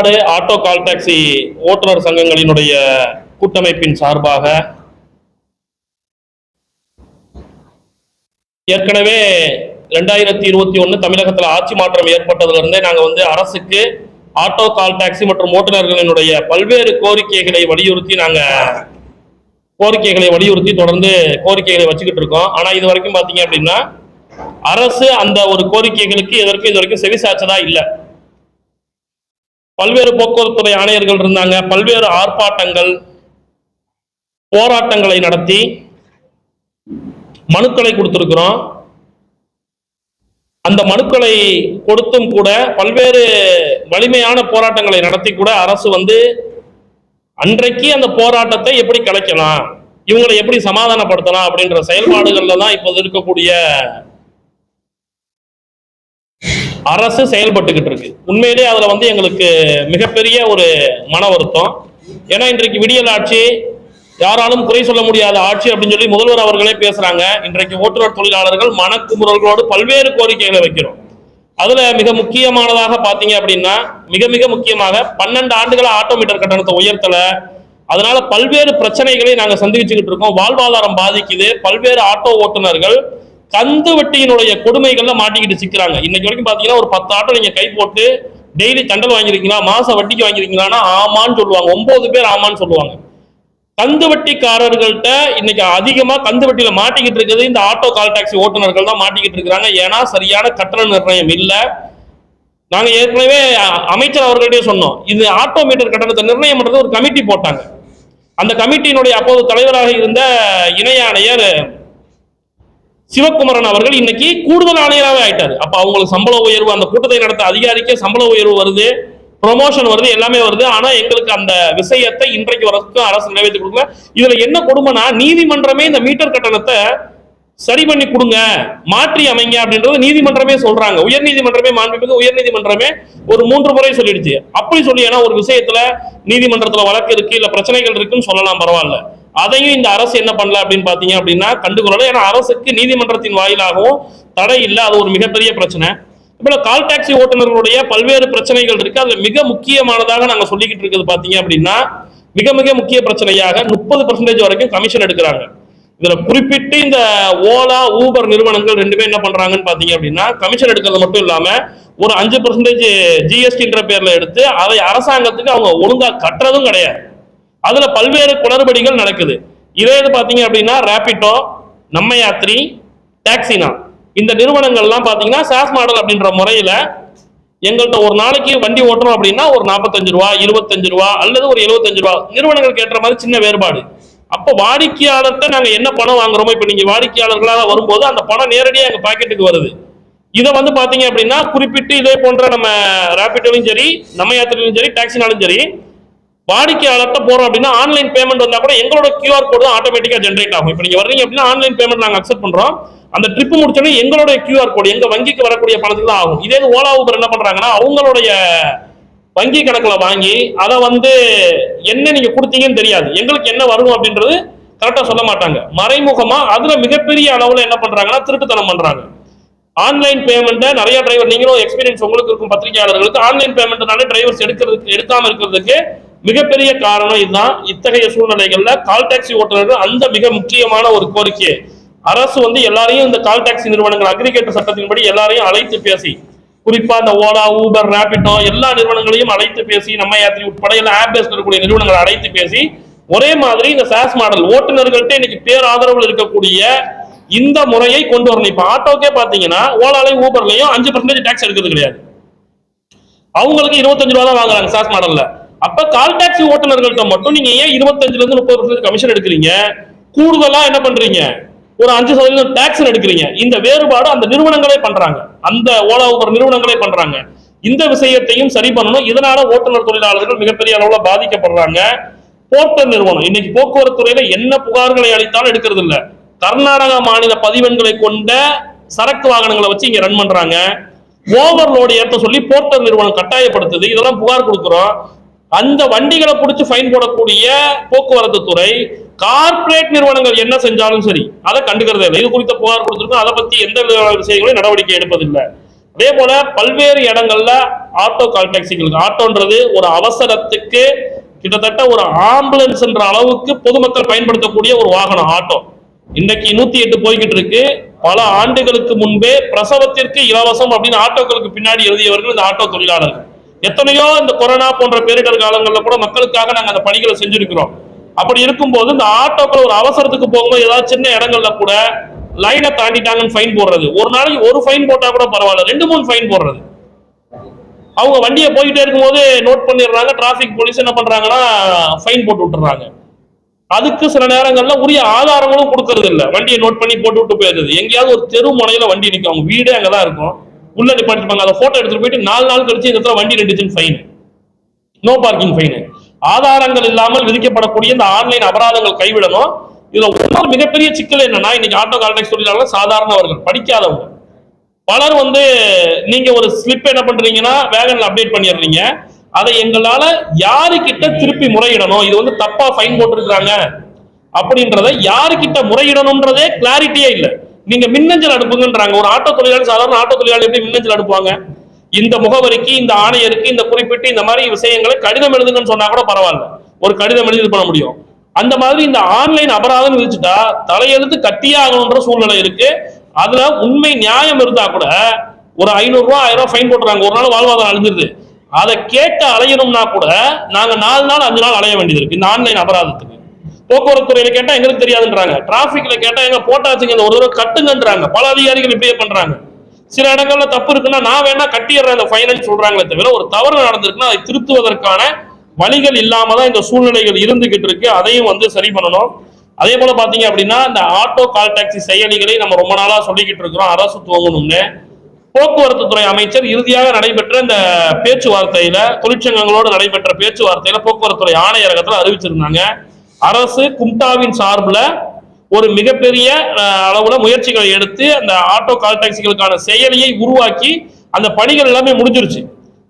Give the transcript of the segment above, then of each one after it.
Tamil Nadu auto call taxi ஓட்டுநர் சங்கங்களினுடைய கூட்டமைப்பின் சார்பாக ஏற்கனவே ரெண்டாயிரத்தி இருபத்தி ஒன்று தமிழகத்தில் ஆட்சி மாற்றம் ஏற்பட்டதிலிருந்தே நாங்கள் வந்து அரசுக்கு ஆட்டோ கால் டாக்ஸி மற்றும் ஓட்டுநர்களினுடைய பல்வேறு கோரிக்கைகளை வலியுறுத்தி நாங்கள் கோரிக்கைகளை வலியுறுத்தி தொடர்ந்து கோரிக்கைகளை வச்சுக்கிட்டு இருக்கோம். ஆனால் இது வரைக்கும் பார்த்தீங்க அப்படின்னா அரசு அந்த ஒரு கோரிக்கைகளுக்கு இதற்கு இது வரைக்கும் செவிசாச்சதா இல்லை. பல்வேறு போக்குவரத்துறை ஆணையர்கள் இருந்தாங்க. பல்வேறு ஆர்ப்பாட்டங்கள் போராட்டங்களை நடத்தி மனுக்களை கொடுத்துருக்குறோம். அந்த மனுக்களை கொடுத்தும் கூட பல்வேறு வலிமையான போராட்டங்களை நடத்தி கூட அரசு வந்து அன்றைக்கு அந்த போராட்டத்தை எப்படி கலைக்கலாம் இவங்களை எப்படி சமாதானப்படுத்தலாம் அப்படின்ற செயல்பாடுகள்ல தான் இப்போது இருக்கக்கூடிய அரசு செயல்பட்டுக்கிட்டு இருக்கு. உண்மையிலே அதுல வந்து எங்களுக்கு மிகப்பெரிய ஒரு மன வருத்தம். ஏன்னா இன்றைக்கு விடியல் ஆட்சி யாராலும் குறை சொல்ல முடியாத ஆட்சி அப்படின்னு சொல்லி முதல்வர் அவர்களே பேசுறாங்க. இன்றைக்கு ஓட்டுநர் தொழிலாளர்கள் மனக்குமுறல்களோடு பல்வேறு கோரிக்கைகளை வைக்கிறோம். அதுல மிக முக்கியமானதாக பாத்தீங்க அப்படின்னா மிக மிக முக்கியமாக பன்னெண்டு ஆண்டுகளா ஆட்டோமீட்டர் கட்டணத்தை உயர்த்தல. அதனால பல்வேறு பிரச்சனைகளை நாங்க சந்திச்சுக்கிட்டு இருக்கோம். வாழ்வாதாரம் பாதிக்குது. பல்வேறு ஆட்டோ ஓட்டுநர்கள் கந்து வட்டியினுடைய கொடுமைகள்ல மாட்டிக்கிட்டு சிக்கிறாங்க. இன்னைக்கு வரைக்கும் பாத்தீங்கன்னா ஒரு பத்து ஆட்டோ நீங்க கை போட்டு டெய்லி தண்டல் வாங்கிருக்கீங்களா மாச வட்டிக்கு வாங்கிருக்கீங்களான்னா ஆமான்னு சொல்லுவாங்க. ஒன்பது பேர் ஆமான்னு சொல்லுவாங்க. கந்து வட்டிக்காரர்கள்ட்ட இன்னைக்கு அதிகமா கந்து வட்டியில மாட்டிக்கிட்டு இருக்குது. இந்த ஆட்டோ கால் டாக்ஸி ஓட்டுநர்கள் தான் மாட்டிக்கிட்டு இருக்கிறாங்க. ஏன்னா சரியான கட்டண நிர்ணயம் இல்லை. நாங்க ஏற்கனவே அமைச்சர் அவர்களிடையே சொன்னோம். இது ஆட்டோ மீட்டர் கட்டணத்தை நிர்ணயம் பண்றது ஒரு கமிட்டி போட்டாங்க. அந்த கமிட்டியினுடைய அப்போது தலைவராக இருந்த இணையாணையர் சிவகுமரன் அவர்கள் இன்னைக்கு கூடுதல் ஆணையராகவே ஆயிட்டாரு. அப்ப அவங்களுக்கு சம்பள உயர்வு அந்த கூட்டத்தை நடத்த அதிகாரிக்கே சம்பள உயர்வு வருது ப்ரொமோஷன் வருது எல்லாமே வருது. ஆனா எங்களுக்கு அந்த விஷயத்தை இன்றைக்கு வரைக்கும் அரசு நிறைவேற்றி கொடுக்கல. இதுல என்ன கொடுமைனா நீதிமன்றமே இந்த மீட்டர் கட்டணத்தை சரி பண்ணி கொடுங்க மாற்றி அமைங்க அப்படின்றது நீதிமன்றமே சொல்றாங்க. உயர் நீதிமன்றமே மாண்புமிகு உயர் நீதிமன்றமே ஒரு மூன்று முறை சொல்லிடுச்சு. அப்படி சொல்லி ஏன்னா ஒரு விஷயத்துல நீதிமன்றத்துல வழக்கு இருக்கு இல்ல பிரச்சனைகள் இருக்குன்னு சொல்லலாம் பரவாயில்ல. அதையும் இந்த அரசு என்ன பண்ணல அப்படின்னு பாத்தீங்க அப்படின்னா கண்டுகொள்ளல ஏன்னா அரசுக்கு நீதிமன்றத்தின் வாயிலாகவும் தடை இல்லை. அது ஒரு மிகப்பெரிய பிரச்சனை. இப்போ கால் டாக்ஸி ஓட்டுநர்களுடைய பல்வேறு பிரச்சனைகள் இருக்கு. அதுல மிக முக்கியமானதாக நாங்க சொல்லிக்கிட்டு இருக்கிறது பாத்தீங்க அப்படின்னா மிக மிக முக்கிய பிரச்சனையாக முப்பது பர்சன்டேஜ் வரைக்கும் கமிஷன் எடுக்கிறாங்க. இதுல குறிப்பிட்டு இந்த ஓலா ஊபர் நிறுவனங்கள் ரெண்டுமே என்ன பண்றாங்கன்னு பாத்தீங்க அப்படின்னா கமிஷன் எடுக்கிறது மட்டும் இல்லாம ஒரு அஞ்சு பர்சன்டேஜ் ஜிஎஸ்டின்ற பேர்ல எடுத்து அதை அரசாங்கத்துக்கு அவங்க ஒழுங்கா கட்டுறதும் கிடையாது. அதுல பல்வேறு குளறுபடிகள் நடக்குது. இதே இது பாத்தீங்க அப்படின்னா ரேபிட்டோ நம்ம யாத்ரி டாக்ஸினா இந்த நிறுவனங்கள்லாம் பாத்தீங்கன்னா சாஸ் மாடல் அப்படின்ற முறையில எங்கள்கிட்ட ஒரு நாளைக்கு வண்டி ஓட்டுறோம் அப்படின்னா ஒரு நாற்பத்தஞ்சு ரூபா இருபத்தஞ்சு ரூபா அல்லது ஒரு எழுபத்தஞ்சு ரூபா. நிறுவனங்களுக்கு ஏற்ற மாதிரி சின்ன வேறுபாடு. அப்போ வாடிக்கையாளர்கிட்ட நாங்கள் என்ன பணம் வாங்குறோமோ இப்போ நீங்கள் வாடிக்கையாளர்களாக வரும்போது அந்த பணம் நேரடியாக எங்கள் பாக்கெட்டுக்கு வருது. இதை வந்து பார்த்தீங்க அப்படின்னா குறிப்பிட்டு இதே போன்ற நம்ம ரேபிட்டோலையும் சரி நம்ம யாத்திரையிலும் சரி டாக்ஸினாலும் சரி வாடிக்கையாளர்கிட்ட போறோம் அப்படின்னா ஆன்லைன் பேமெண்ட் வந்தா கூட எங்களோட கியூஆர் கோடு தான் ஆட்டோமேட்டிக்கா ஜென்ரேட் ஆகும். இப்போ நீங்க வர்றீங்க அப்படின்னா ஆன்லைன் பேமெண்ட் நாங்க அக்செப்ட் பண்றோம். அந்த ட்ரிப் முடிச்சோடனே எங்களுடைய கியூஆர் கோடு எங்க வங்கிக்கு வரக்கூடிய பணத்துக்கு தான் ஆகும். இதே ஓலா ஊபர் என்ன பண்றாங்கன்னா அவங்களுடைய வங்கி கணக்குல வாங்கி அதை வந்து என்ன நீங்க கொடுத்தீங்கன்னு தெரியாது. எங்களுக்கு என்ன வரும் அப்படின்றது கரெக்டா சொல்ல மாட்டாங்க. மறைமுகமா அதுல மிகப்பெரிய அளவுல என்ன பண்றாங்கன்னா திருட்டுத்தனம் பண்றாங்க. ஆன்லைன் பேமெண்ட்டை நிறைய டிரைவர் நீங்களும் எக்ஸ்பீரியன்ஸ் உங்களுக்கு இருக்கும் பத்திரிகையாளர்களுக்கு ஆன்லைன் பேமெண்ட்னால டிரைவர்ஸ் எடுக்கிறதுக்கு எடுக்காம இருக்கிறதுக்கு மிகப்பெரிய காரணம் இதுதான். இத்தகைய சூழ்நிலைகள்ல கால் டாக்ஸி ஓட்டுநர்கள் அந்த மிக முக்கியமான ஒரு கோரிக்கை. அரசு வந்து எல்லாரையும் இந்த கால் டாக்ஸி நிறுவனங்கள் அக்ரிகேட்டர் சட்டத்தின்படி எல்லாரையும் அழைத்து பேசி குறிப்பா இந்த ஓலா ஊபர் ரேபிட்டோ எல்லா நிறுவனங்களையும் அழைத்து பேசி நம்ம யாத்திரை உட்பட எல்லா ஆப் பேஸ்ட் இருக்கக்கூடிய நிறுவனங்களை அழைத்து பேசி ஒரே மாதிரி இந்த சாஸ் மாடல் ஓட்டுநர்கள்ட்ட இன்னைக்கு பேர் ஆதரவில் இருக்கக்கூடிய இந்த முறையை கொண்டு வரணும். இப்ப ஆட்டோக்கே பாத்தீங்கன்னா ஓலாலையும் ஊபர்லையும் அஞ்சு பர்சன்டேஜ் டாக்ஸ் எடுக்கிறது கிடையாது. அவங்களுக்கு இருபத்தஞ்சு ரூபா தான் வாங்குறாங்க சாஸ் மாடல்ல. அப்ப கால் டாக்ஸி ஓட்டுநர்கள்ட்ட மட்டும் நீங்க ஏன் இருபத்தஞ்சுல இருந்து முப்பது பர்சன்டேஜ் கமிஷன் எடுக்கிறீங்க? கூடுதலா என்ன பண்றீங்க? ஒரு அஞ்சு சதவீதம் டாக்ஸ் எடுக்கிறீங்க. இந்த வேறுபாடு அந்த நிறுவனங்களே பண்றாங்க. அந்த ஓலா ஊபர் நிறுவனங்களே பண்றாங்க. இந்த விஷயத்தையும் சரி பண்ணணும். இதனால ஓட்டுநர் தொழிலாளர்கள் மிகப்பெரிய அளவுல பாதிக்கப்படுறாங்க. போர்ட்டர் நிறுவனம். இன்னைக்கு போக்குவரத்து துறையில என்ன புகார்களை அளித்தாலும் எடுக்கிறது இல்ல. கர்நாடகா மாநில பதிவெண்களை கொண்ட சரக்கு வாகனங்களை வச்சு இங்க ரன் பண்றாங்க. ஓவர்லோடு ஏற்ற சொல்லி போர்ட்டர் நிறுவனம் கட்டாயப்படுத்துது. இதெல்லாம் புகார் கொடுக்குறோம். அந்த வண்டிகளை பிடிச்சி ஃபைன் போடக்கூடிய போக்குவரத்து துறை கார்ப்பரேட் நிறுவனங்கள் என்ன செஞ்சாலும் சரி அதை கண்டுக்கிறதே இல்லை. இது குறித்த புகார் கொடுத்துருக்கோம். அதை பத்தி எந்த விதமான விஷயங்களையும் நடவடிக்கை எடுப்பதில்லை. அதே போல பல்வேறு இடங்கள்ல ஆட்டோ கால் டாக்ஸிகளுக்கு ஆட்டோன்றது ஒரு அவசரத்துக்கு கிட்டத்தட்ட ஒரு ஆம்புலன்ஸ் என்ற அளவுக்கு பொதுமக்கள் பயன்படுத்தக்கூடிய ஒரு வாகனம் ஆட்டோ இன்னைக்கு நூத்தி எட்டு போய்கிட்டு இருக்கு. பல ஆண்டுகளுக்கு முன்பே பிரசவத்திற்கு இலவசம் அப்படின்னு ஆட்டோக்களுக்கு பின்னாடி எழுதியவர்கள் இந்த ஆட்டோ தொழிலாளர்கள். எத்தனையோ இந்த கொரோனா போன்ற பேரிடர் காலங்களில் கூட மக்களுக்காக நாங்கள் அந்த பணிகளை செஞ்சிருக்கிறோம். அப்படி இருக்கும்போது இந்த ஆட்டோக்கள் ஒரு அவசரத்துக்கு போகும்போது ஏதாவது சின்ன இடங்கள்ல கூட லைனை தாண்டிட்டாங்கன்னு ஃபைன் போடுறது. ஒரு நாளைக்கு ஒரு ஃபைன் போட்டா கூட பரவாயில்ல. ரெண்டு மூணு ஃபைன் போடுறது. அவங்க வண்டியை போயிட்டே இருக்கும்போது நோட் பண்ணிடுறாங்க. டிராஃபிக் போலீஸ் என்ன பண்றாங்கன்னா ஃபைன் போட்டு விட்டுறாங்க. அதுக்கு சில நேரங்கள்ல உரிய ஆதாரங்களும் கொடுக்கறது இல்லை வண்டியை நோட் பண்ணி போட்டு விட்டு போயிடுது எங்கேயாவது ஒரு தெரு முனையில வண்டி நிற்கும் அவங்க வீடே அங்கதான் இருக்கும். உள்ள நிப்பாட்டிருப்பாங்க அதை போட்டோ எடுத்துட்டு போயிட்டு நாலு நாள் கழிச்சு இந்த இடத்துல வண்டி ரெண்டுச்சுன்னு ஃபைன் நோ பார்க்கிங் ஃபைன் ஆதாரங்கள் இல்லாமல் விதிக்கப்படக்கூடிய இந்த ஆன்லைன் அபராதங்கள் கைவிடணும். இதுல இன்னொரு மிகப்பெரிய சிக்கல் என்னன்னா இன்னைக்கு ஆட்டோ கால்டாக்ஸ் தொழிலாளர்கள் சாதாரணவர்கள் படிக்காதவங்க. பலர் வந்து நீங்க ஒரு ஸ்லிப் என்ன பண்றீங்கன்னா வேகன்ல அப்டேட் பண்ணிடுறீங்க. அதை எங்களால யாருக்கிட்ட திருப்பி முறையிடணும்? இது வந்து தப்பா ஃபைன் போட்டிருக்காங்க அப்படின்றத யாருக்கிட்ட முறையிடணும்ன்றதே கிளாரிட்டியே இல்லை. நீங்க மின்னஞ்சல் அனுப்புங்கன்றாங்க. ஒரு ஆட்டோ தொழிலாளி சாதாரண ஆட்டோ தொழிலாளி எப்படி மின்னஞ்சல் அனுப்புவாங்க? இந்த முகவரிக்கு இந்த ஆணையருக்கு இந்த குறிப்பிட்டு இந்த மாதிரி விஷயங்களை கடிதம் எழுதுங்கன்னு சொன்னா கூட பரவாயில்ல. ஒரு கடிதம் எழுதி இது பண்ண முடியும். அந்த மாதிரி இந்த ஆன்லைன் அபராதம் விதிச்சுட்டா தலையெழுத்து கத்தியே ஆகணுன்ற சூழ்நிலை இருக்கு. அதுல உண்மை நியாயம் இருந்தா கூட ஒரு ஐநூறு ரூபாய் ஆயிரம் ரூபாய் ஃபைன் போட்டுறாங்க. ஒரு நாள் வாழ்வாதாரம் அழிஞ்சிருது. அதை கேட்டு அலையணும்னா கூட நாங்க நாலு நாள் அஞ்சு நாள் அலைய வேண்டியது இருக்கு. இந்த ஆன்லைன் அபராதத்துக்கு. போக்குவரத்து துறையில கேட்டா எங்களுக்கு தெரியாதுன்றாங்க. டிராபிக்ல கேட்டா எங்க போட்டாச்சுங்க இந்த ஒரு தடவை கட்டுங்கன்றாங்க. பல அதிகாரிகள் இப்படியே பண்றாங்க. சில இடங்கள்ல தப்பு இருக்குன்னா நான் வேணா கட்டிடுறேன் அந்த ஃபைனல் சொல்றாங்களே தவிர ஒரு தவறு நடந்திருக்குன்னா அதை திருத்துவதற்கான வழிகள் இல்லாம தான் இந்த சூழ்நிலைகள் இருந்துகிட்டு இருக்கு. அதையும் வந்து சரி பண்ணணும். அதே போல பாத்தீங்க அப்படின்னா இந்த ஆட்டோ கால் டாக்ஸி செயலிகளை நம்ம ரொம்ப நாளா சொல்லிக்கிட்டு இருக்கிறோம். அரசு துவங்கணும்னு. போக்குவரத்து துறை அமைச்சர் இறுதியாக நடைபெற்ற இந்த பேச்சுவார்த்தையில தொழிற்சங்கங்களோடு நடைபெற்ற பேச்சுவார்த்தையில போக்குவரத்து துறை ஆணையரகத்துல அறிவிச்சிருந்தாங்க. அரசு கும்டாவின் சார்பில் ஒரு மிகப்பெரிய அளவுல முயற்சிகளை எடுத்து அந்த ஆட்டோ கால் டாக்ஸிகளுக்கான செயலியை உருவாக்கி அந்த பணிகள் எல்லாமே முடிஞ்சிருச்சு.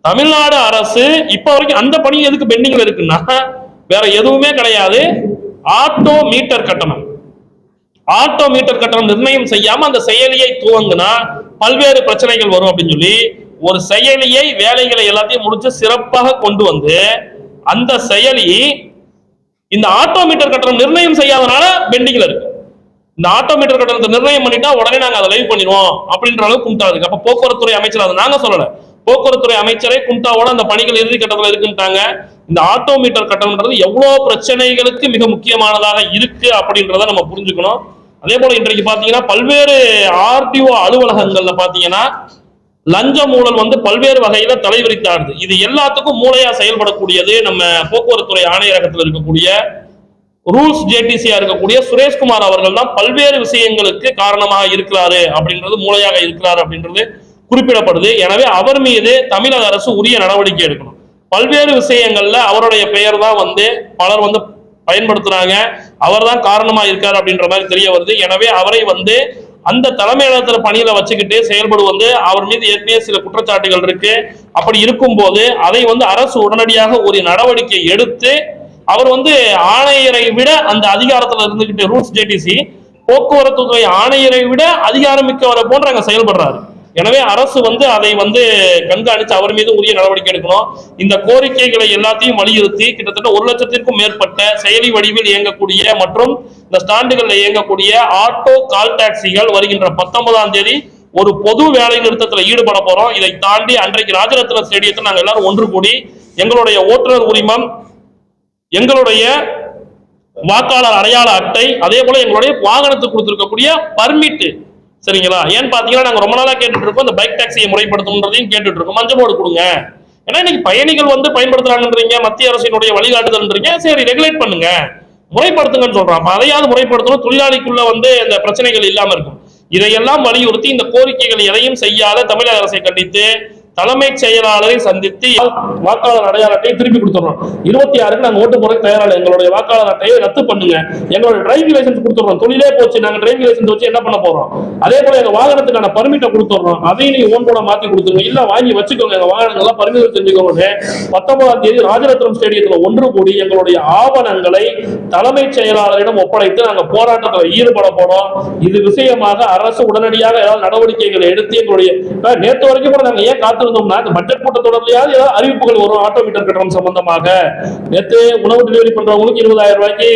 தமிழ்நாடு அரசு இப்ப வரைக்கும் அந்த பணி எதுக்கு பெண்டிங்ல இருக்குன்னா வேற எதுவுமே கிடையாது. ஆட்டோ மீட்டர் கட்டணம். ஆட்டோ மீட்டர் கட்டணம் நிர்ணயம் செய்யாம அந்த செயலியை துவங்கினா பல்வேறு பிரச்சனைகள் வரும் அப்படின்னு சொல்லி ஒரு செயலியை வேலைகளை எல்லாத்தையும் முடிச்சு சிறப்பாக கொண்டு வந்து அந்த செயலி இந்த ஆட்டோ மீட்டர் கட்டணம் நிர்ணயம் செய்யாதனால பெண்டிங்ல இருக்கு. இந்த ஆட்டோ மீட்டர் கட்டணத்தை நிர்ணயம் பண்ணிட்டா உடனே நாங்க அதை லைவ் பண்ணிடுவோம் அப்படின்ற அளவுக்கு கும்டா இருக்கு. அப்ப போக்குவரத்துறை அமைச்சர் அதை நாங்க சொல்லல. போக்குவரத்துறை அமைச்சரே கும்டாவோட அந்த பணிகள் இறுதி கட்டத்தில் இருக்குன்ட்டாங்க இந்த ஆட்டோ மீட்டர் கட்டணம்ன்றது எவ்வளவு பிரச்சனைகளுக்கு மிக முக்கியமானதாக இருக்கு அப்படின்றத நம்ம புரிஞ்சுக்கணும். அதே போல இன்றைக்கு பாத்தீங்கன்னா பல்வேறு ஆர்டிஓ அலுவலகங்கள்ல பாத்தீங்கன்னா லஞ்ச ஊழல் வந்து பல்வேறு வகையில தலைவிரித்தாடுது இது எல்லாத்துக்கும் மூளையா செயல்படக்கூடியது நம்ம போக்குவரத்துறை ஆணையரகத்தில் இருக்கக்கூடிய ரூல்ஸ் ஜேடிசியா இருக்கக்கூடிய சுரேஷ்குமார் அவர்கள் தான் பல்வேறு விஷயங்களுக்கு காரணமாக இருக்கிறாரு அப்படின்றது மூளையாக இருக்கிறாரு அப்படின்றது குறிப்பிடப்படுது. எனவே அவர் மீது தமிழக அரசு உரிய நடவடிக்கை எடுக்கணும். பல்வேறு விஷயங்கள்ல அவருடைய பெயர் தான் வந்து பலர் வந்து பயன்படுத்துறாங்க. அவர் தான் காரணமா இருக்காரு அப்படின்ற மாதிரி தெரிய வருது. எனவே அவரை வந்து அந்த தலைமையகத்துல பணியில வச்சுக்கிட்டு செயல்படு வந்து அவர் மீது ஏற்கனவே சில குற்றச்சாட்டுகள் இருக்கு. அப்படி இருக்கும்போது அதை வந்து அரசு உடனடியாக ஒரு நடவடிக்கை எடுத்து அவர் வந்து ஆணையரை விட அந்த அதிகாரத்துல இருந்துகிட்டு ரூல்ஸ் ஜேடிசி போக்குவரத்து துறை ஆணையரை விட அதிகாரம் மிக்கவரை போன்று அங்க செயல்படுறாரு. எனவே அரசு வந்து அதை வந்து கண்காணித்து அவர் மீது உரிய நடவடிக்கை எடுக்கணும். இந்த கோரிக்கைகளை எல்லாத்தையும் வலியுறுத்தி கிட்டத்தட்ட ஒரு லட்சத்திற்கும் மேற்பட்ட செயலி வடிவில் இயங்கக்கூடிய மற்றும் இந்த ஸ்டாண்டுகளில் இயங்கக்கூடிய ஆட்டோ கால் டாக்ஸிகள் வருகின்ற பத்தொன்பதாம் தேதி ஒரு பொது வேலை நிறுத்தத்தில் ஈடுபட போறோம். இதை தாண்டி அன்றைக்கு ராஜரத்ன ஸ்டேடியத்தில் நாங்கள் எல்லாரும் ஒன்று கூடி எங்களுடைய ஓட்டுநர் உரிமம் எங்களுடைய வாக்காளர் அடையாள அட்டை அதே போல எங்களுடைய வாகனத்துக்கு கொடுத்திருக்கக்கூடிய பர்மிட்டு சரிங்களா? ஏன்னு பாத்தீங்கன்னா நாங்க ரொம்ப நாளா கேட்டுட்டு இருக்கோம் இந்த பைக் டாக்ஸியை முறைப்படுத்தணுன்றதையும் கேட்டுட்டு இருக்கோம். மஞ்சள் போர்டு கொடுங்க. ஏன்னா இன்னைக்கு பயணிகள் வந்து பயன்படுத்துறாங்கன்றீங்க மத்திய அரசினுடைய வழிகாட்டுதல்ன்றீங்க சரி ரெகுலேட் பண்ணுங்க. முறைப்படுத்துங்கன்னு சொல்றோம் அப்ப அதையாவது முறைப்படுத்தணும். தொழிலாளிக்குள்ள வந்து இந்த பிரச்சனைகள் இல்லாம இருக்கும். இதையெல்லாம் வலியுறுத்தி இந்த கோரிக்கைகள் எதையும் செய்யாத தமிழக அரசை கண்டித்து தலைமைச் செயலாளரை சந்தித்து வாக்காளர் அடையாள அட்டையை திருப்பி கொடுத்துறோம் இருபத்தி ஆறுக்கு நாங்க ஓட்டு போறதுக்கு தயாரில்லை எங்களுடைய வாக்காளர் அட்டையை ரத்து பண்ணுங்க. எங்களுடைய டிரைவிங் லைசன்ஸ் கொடுத்துறோம் தொழிலே போச்சு நாங்க டிரைவிங் லைசன்ஸ் வச்சு என்ன பண்ண போறோம்? அதே போல எங்க வாகனத்துக்கான பர்மிட்டை கொடுத்துறோம் அதையும் நீங்க ஓன் போட மாத்தி கொடுத்துருங்க. இல்ல வாங்கி வச்சுக்கோங்க. எங்க வாகனங்கள்லாம் பரிந்துரை செஞ்சுக்கோங்க. பத்தொன்பதாம் தேதி ராஜரத்னம் ஸ்டேடியத்துல ஒன்று கூடி எங்களுடைய ஆவணங்களை தலைமைச் செயலாளரிடம் ஒப்படைத்து நாங்க போராட்டத்தில் ஈடுபட போறோம். இது விஷயமாக அரசு உடனடியாக ஏதாவது நடவடிக்கைகளை எடுத்து எங்களுடைய நேற்று வரைக்கும் கூட நாங்க ஏன் காத்து காத்திருந்தோம்னா இந்த பட்ஜெட் கூட்டத்தொடர்லயாவது ஏதாவது அறிவிப்புகள் வரும். ஆட்டோ மீட்டர் கட்டணம் சம்பந்தமாக. நேற்று உணவு டெலிவரி பண்றவங்களுக்கு இருபதாயிரம் ரூபாய்க்கு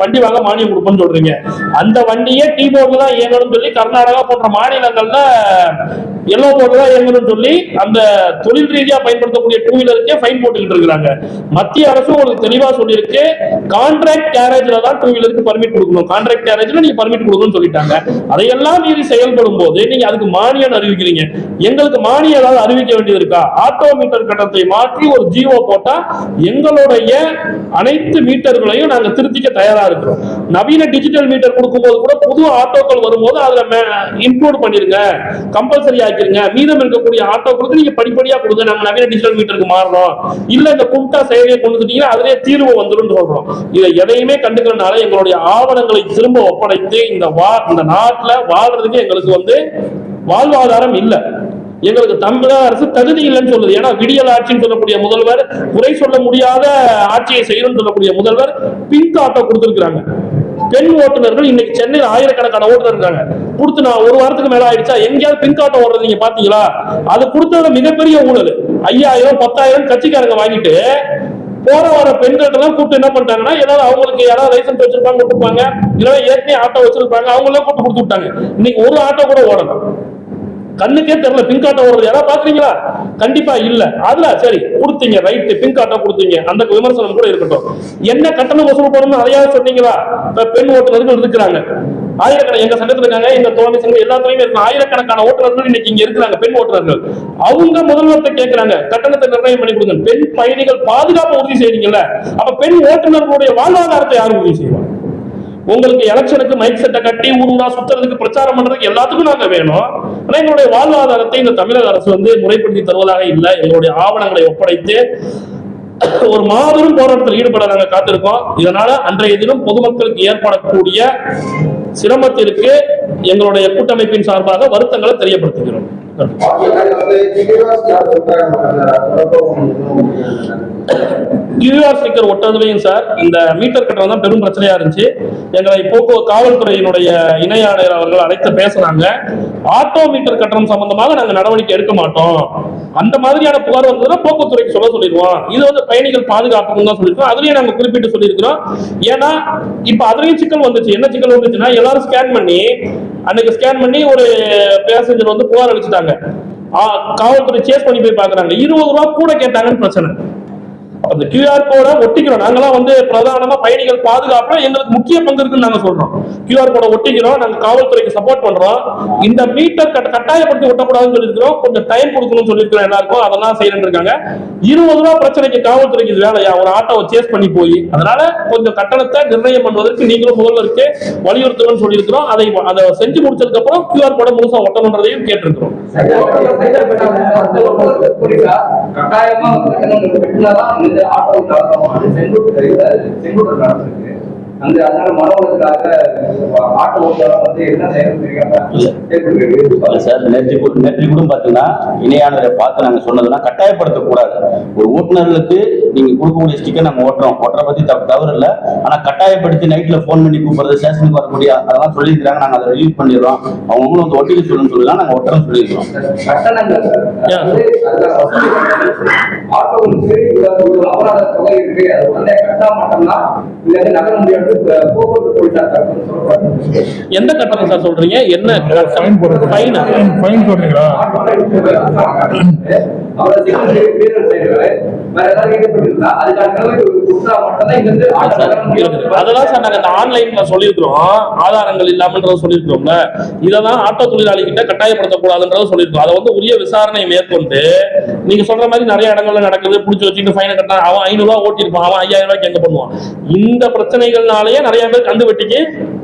வண்டி வாங்க மானியம் கொடுப்போம்னு சொல்றீங்க. அந்த வண்டியே டீ போர்டு தான் இயங்கணும்னு சொல்லி கர்நாடகா போன்ற மாநிலங்கள்ல எல்லோ போர்டு தான் இயங்கணும்னு சொல்லி அந்த தொழில் ரீதியா பயன்படுத்தக்கூடிய டூ வீலருக்கே ஃபைன் போட்டுக்கிட்டு இருக்கிறாங்க. மத்திய அரசு உங்களுக்கு தெளிவா சொல்லியிருக்கு. கான்ட்ராக்ட் கேரேஜ்ல தான் டூ வீலருக்கு பர்மிட் கொடுக்கணும். கான்ட்ராக்ட் கேரேஜ்ல நீங்க பர்மிட் கொடுக்கணும்னு சொல்லிட்டாங்க. அதையெல்லாம் மீறி செயல்படும் போது நீங்க அதுக்கு மானியம் அறிவிக்கிறீங்க. எங்களுக்கு மானியம் ஏதாவது அறிவிக்க வேண்டியது இருக்கா ஆட்டோ மீட்டர் கட்டணத்தை மாற்றி ஒரு ஜீவோ போட்டா எங்களுடைய அனைத்து மீட்டர்களையும் நாங்க திருத்திக்க தயாரா இருக்கிறோம். நவீன டிஜிட்டல் மீட்டர் கொடுக்கும்போது கூட புது ஆட்டோக்கள் வரும்போது அதுல இன்க்ளூட் பண்ணிருங்க. கம்பல்சரி ஆக்கிருங்க. மீதம் இருக்கக்கூடிய ஆட்டோக்களுக்கு நீங்க படிப்படியா கொடுங்க. நாங்க நவீன டிஜிட்டல் மீட்டருக்கு மாறுறோம் இல்ல இந்த கும்டா செயலியை கொண்டு வந்துட்டீங்கன்னா அதுலயே தீர்வு வந்துடும் சொல்றோம். இதை எதையுமே கண்டுக்கிறனால எங்களுடைய ஆவணங்களை திரும்ப ஒப்படைத்து இந்த வா இந்த நாட்டுல வாழ்றதுக்கு எங்களுக்கு வந்து வாழ்வாதாரம் இல்லை. எங்களுக்கு தமிழக அரசு தகுதி இல்லைன்னு சொல்லுது. ஏன்னா விடியல் ஆட்சின்னு சொல்லக்கூடிய முதல்வர் குறை சொல்ல முடியாத ஆட்சியை செய்யணும்னு சொல்லக்கூடிய முதல்வர் பிங்க் ஆட்டோ கொடுத்திருக்கிறாங்க. பெண் ஓட்டுநர்கள் இன்னைக்கு சென்னையில் ஆயிரக்கணக்கான ஓட்டுநர் இருக்காங்க. கொடுத்து நான் ஒரு வாரத்துக்கு மேல ஆயிடுச்சா? எங்கேயாவது பிங்க் ஆட்டோ ஓடுறது நீங்க பாத்தீங்களா? அது கொடுத்தது மிகப்பெரிய ஊழல். ஐயாயிரம் பத்தாயிரம் கட்சிக்காரங்க வாங்கிட்டு போற வர பெண்கள்ட்ட எல்லாம் கூப்பிட்டு என்ன பண்ணிட்டாங்கன்னா ஏதாவது அவங்களுக்கு யாராவது லைசன்ஸ் வச்சிருப்பாங்க கொடுத்துருப்பாங்க இல்லை ஏற்கனவே ஆட்டோ வச்சிருப்பாங்க அவங்க கூப்பிட்டு கொடுத்து விட்டாங்க. இன்னைக்கு ஒரு ஆட்டோ கூட ஓடலாம் கண்ணுக்கே தெரியல பிங்க் ஆட்டோ ஓடுறது. யாராவது பாக்குறீங்களா? கண்டிப்பா இல்ல. அதுல சரி கொடுத்தீங்க ரைட் பிங்க் ஆட்டோ கொடுத்தீங்க. அந்த விமர்சனம் கூட இருக்கட்டும். என்ன கட்டணம் வசூல் பண்ணணும் அதையாவது சொன்னீங்களா? பெண் ஓட்டுநர்கள் இருக்கிறாங்க. ஆயிரக்கணக்கான எங்க சங்கத்துல இருக்காங்க எங்க தோழமை சங்கம் எல்லாத்துலயுமே இருக்கு ஆயிரக்கணக்கான ஓட்டுநர்கள் இன்னைக்கு இங்க இருக்கிறாங்க பெண் ஓட்டுநர்கள். அவங்க முதல்வர்கிட்ட கேட்கிறாங்க கட்டணத்தை நிர்ணயம் பண்ணி கொடுங்க பெண் பயணிகள் பாதுகாப்பு உறுதி செய்றீங்கல்ல. அப்ப பெண் ஓட்டுநர்களுடைய வாழ்வாதாரத்தை யாரும் உறுதி செய்வாங்க? உங்களுக்கு எலெக்ஷனுக்கு மைக் செட்டை கட்டி ஊர் சுத்துறதுக்கு பிரச்சாரம் பண்றதுக்கு எல்லாத்துக்கும் நாங்க வேணும். ஆனா எங்களுடைய வாழ்வாதாரத்தை இந்த தமிழக அரசு வந்து முறைப்படுத்தி தருவதாக இல்லை. எங்களுடைய ஆவணங்களை ஒப்படைத்து ஒரு மாபெரும் போராட்டத்தில் ஈடுபட நாங்க காத்திருக்கோம். இதனால அன்றைய தினம் பொதுமக்களுக்கு ஏற்படக்கூடிய சிரமத்திற்கு எங்களுடைய கூட்டமைப்பின் சார்பாக வருத்தங்களை தெரியப்படுத்துகிறோம். நன்றி. கியூஆர் ஸ்டிக்கர் ஒட்டுறதுலையும் சார் இந்த மீட்டர் கட்டணம் தான் பெரும் பிரச்சனையா இருந்துச்சு. எங்களை போக்கு காவல்துறையினுடைய இணை ஆணையர் அவர்கள் அழைத்து பேசுனாங்க. ஆட்டோ மீட்டர் கட்டணம் சம்பந்தமாக நாங்கள் நடவடிக்கை எடுக்க மாட்டோம். அந்த மாதிரியான புகார் வந்ததுன்னா போக்குவரத்துறைக்கு சொல்ல சொல்லிடுவோம். இது வந்து பயணிகள் பாதுகாப்புன்னு தான் சொல்லியிருக்கோம் அதுலயும் நாங்கள் குறிப்பிட்டு சொல்லியிருக்கிறோம். ஏன்னா இப்போ அதுலயும் சிக்கல் வந்துச்சு. என்ன சிக்கல் வந்துச்சுன்னா எல்லாரும் ஸ்கேன் பண்ணி அன்னைக்கு ஸ்கேன் பண்ணி ஒரு பேசஞ்சர் வந்து புகார் அளிச்சுட்டாங்க. ஆ, காவல்துறை சேஸ் பண்ணி போய் பாக்குறாங்க இருபது ரூபா கூட கேட்டாங்கன்னு பிரச்சனை. அந்த கியூஆர் கோடை ஒட்டிக்கிறோம். நாங்களாம் வந்து பிரதானமா பயணிகள் பாதுகாப்புல எங்களுக்கு முக்கிய பங்கு இருக்குன்னு நாங்க சொல்றோம். கியூஆர் கோட ஒட்டிக்கிறோம். நாங்க காவல்துறைக்கு சப்போர்ட் பண்றோம். இந்த மீட்டர் கட்ட கட்டாயப்படுத்தி ஒட்டக்கூடாதுன்னு சொல்லியிருக்கிறோம். கொஞ்சம் டைம் கொடுக்கணும்னு சொல்லியிருக்கிறோம் எல்லாருக்கும். அதெல்லாம் செய்யணும் இருக்காங்க. இருபது ரூபா பிரச்சனைக்கு காவல்துறைக்கு இது வேலையா? ஒரு ஆட்டோவை சேஸ் பண்ணி போய். அதனால கொஞ்சம் கட்டணத்தை நிர்ணயம் பண்ணுவதற்கு நீங்களும் முதல்வருக்கு வலியுறுத்தணும்னு சொல்லியிருக்கிறோம். அதை அதை செஞ்சு முடிச்சதுக்கு அப்புறம் கியூஆர் கோட முழுசா ஒட்டணுன்றதையும் கேட்டிருக்கிறோம். கட்டாயமா வந்து இந்த ஆட்டோ நடக்கும் அது செங்குட்டு செங்குட்டு நடந்திருக்கு அந்த அதனால மன ஆட்டோ ஓட்டுறவங்க வந்து என்ன செய்யணும் தெரியாம இல்ல. சார் நேற்று கூட நேற்று கூட பாத்தீங்கன்னா இணையாளரை பார்த்து நாங்க சொன்னதுன்னா கட்டாயப்படுத்தக்கூடாது. ஒரு ஓட்டுநர்களுக்கு நீங்க கொடுக்கக்கூடிய ஸ்டிக்கர் நாங்க ஓட்டுறோம். ஓட்டுற பத்தி தப்பு தவறு இல்ல. ஆனா கட்டாயப்படுத்தி நைட்ல ஃபோன் பண்ணி கூப்பிடுறது ஸ்டேஷனுக்கு வரக்கூடிய அதெல்லாம் சொல்லியிருக்காங்க நாங்க அதை ரிலீவ் பண்ணிடுறோம். அவங்களும் வந்து ஒட்டிக்க சொல்லணும்னு சொல்லலாம் நாங்க ஒட்டுறோம் சொல்லியிருக்கிறோம். கட்டணங்கள் ஆட்டோவுக்கு இவ்வளவு அபராத தொகை இருக்கு அது உடனே கட்டா மாட்டோம்னா இல்ல நகர முடியாது போக்குவரத்து எந்த கட்டணம் சார் சொல்றீங்க? என்ன ஃபைன் போடுறது ஃபைன் ஃபைன் சொல்றீங்களா? அவரை சிக்கல் வீரர் செய்யறாரு வேற ஏதாவது ஈடுபட்டிருந்தா அதுக்கான நிலைமை கொடுத்தா மட்டும்தான் இங்க இருந்து ஆட்டோ நகர முடியும். அதெல்லாம் சார் நாங்க அந்த ஆன்லைன்ல சொல்லியிருக்கிறோம். ஆதாரங்கள் இல்லாமன்றத சொல்லியிருக்கிறோம்ல. இதெல்லாம் ஆட்டோ தொழிலாளி கிட்ட கட்டாயப்படுத்தக்கூடாதுன்றத சொல்லியிருக்கோம் அதை வந்து உரிய விசாரணை மேற்கொண்டு நீங்க சொல்ற மாதிரி நிறைய இடங்கள்ல நடக்குது. புடிச்சு வச்சுட்டு ஃபைனை கட்டா அவன் ஐநூறு ரூபா ஓட்டிருப்பான் அவன் ஐயாயிரம் ரூபாய்க்கு எங்க பண்ணுவான்? இந்த பிரச்சனைகள்னாலயே நிறைய பேர் கந்து வெட்டிக்கு